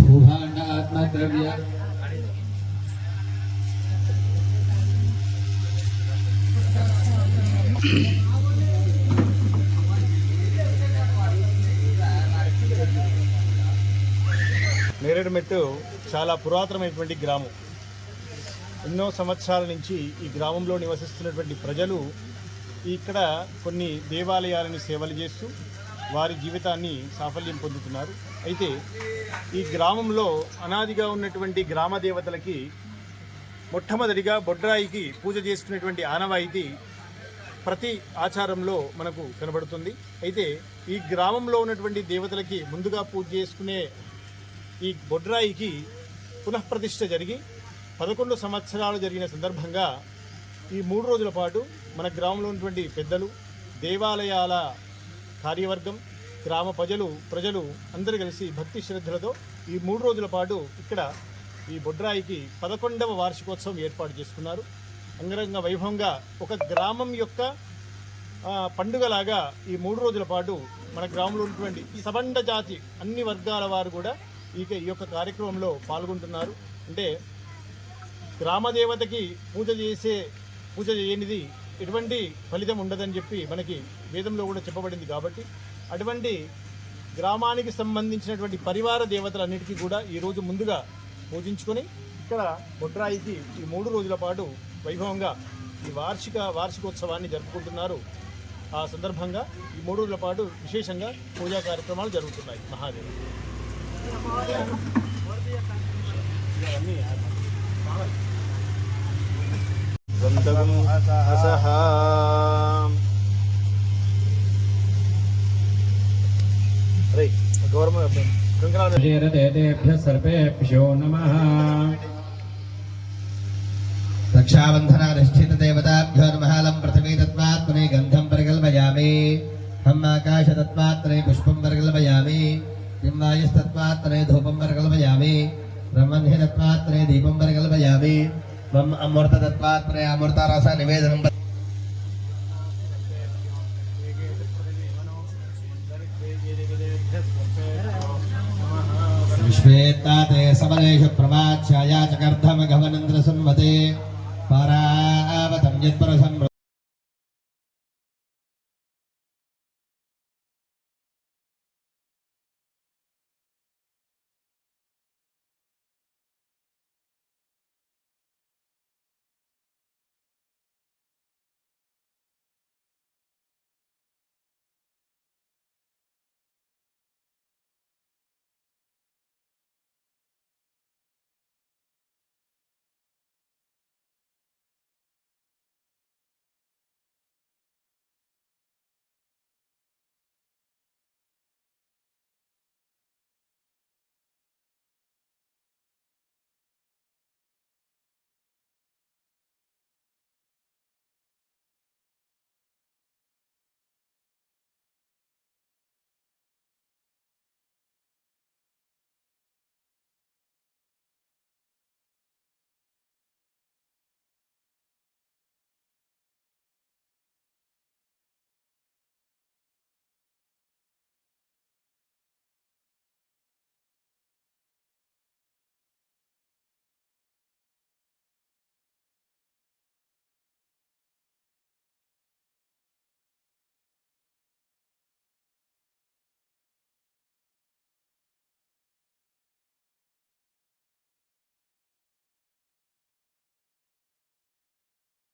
భూభాండ ఆత్మద్రవ్య నేరేడుమెట్టు చాలా పురాతనమైనటువంటి గ్రామం. ఎన్నో సంవత్సరాల నుంచి ఈ గ్రామంలో నివసిస్తున్నటువంటి ప్రజలు ఇక్కడ కొన్ని దేవాలయాలను సేవలు చేస్తూ వారి జీవితాన్ని సాఫల్యం పొందుతున్నారు. అయితే ఈ గ్రామంలో అనాదిగా ఉన్నటువంటి గ్రామ దేవతలకి మొట్టమొదటిగా బొడ్రాయికి పూజ చేసుకునేటువంటి ఆనవాయితీ ప్రతి ఆచారంలో మనకు కనబడుతుంది. అయితే ఈ గ్రామంలో ఉన్నటువంటి దేవతలకి ముందుగా పూజ చేసుకునే ఈ బొడ్రాయికి పునఃప్రతిష్ఠ జరిగి పదకొండు సంవత్సరాలు జరిగిన సందర్భంగా ఈ మూడు రోజుల పాటు మన గ్రామంలో ఉన్నటువంటి పెద్దలు దేవాలయాల కార్యవర్గం గ్రామ ప్రజలు ప్రజలు అందరూ కలిసి భక్తి శ్రద్ధలతో ఈ మూడు రోజుల పాటు ఇక్కడ ఈ బొడ్రాయికి పదకొండవ వార్షికోత్సవం ఏర్పాటు చేసుకున్నారు. అంగరంగ వైభవంగా ఒక గ్రామం యొక్క పండుగలాగా ఈ మూడు రోజుల పాటు మన గ్రామంలో ఉన్నటువంటి ఈ సబండ జాతి అన్ని వర్గాల వారు కూడా ఇక ఈ యొక్క కార్యక్రమంలో పాల్గొంటున్నారు. అంటే గ్రామదేవతకి పూజ చేసే పూజ చేయనిది ఎటువంటి ఫలితం ఉండదని చెప్పి మనకి వేదంలో కూడా చెప్పబడింది కాబట్టి అటువంటి గ్రామానికి సంబంధించినటువంటి పరివార దేవతలన్నిటికీ కూడా ఈరోజు ముందుగా పూజించుకొని ఇక్కడ బొడ్రాయికి ఈ మూడు రోజుల పాటు వైభవంగా ఈ వార్షిక వార్షికోత్సవాన్ని జరుపుకుంటున్నారు. ఆ సందర్భంగా ఈ మూడు రోజుల పాటు విశేషంగా పూజా కార్యక్రమాలు జరుగుతున్నాయి. మహాదేవ్. ఇవన్నీ गन्धकम् असः गौरमेभ्यः सर्पेभ्यो नमः। रक्षाबन्धनाधिष्ठितदेवताभ्यो नमः। लं पृथिवी तत्त्वात्मने गन्धं परिकल्पयामि। हम आकाशतत्त्वात्मने पुष्पं परिकल्पयामि। किं धूपं परिकल्पयामि। ब्रह्मण्यतत्त्वात्मने दीपं परिकल्पयामि। त्वम् अमृततत्त्वात् प्रयामृतारस निवेदनं विश्वेत्ता ते समरेषु प्रमाच्छाया चकर्धमघवनन्द्रसंवते परावतं यत्परसं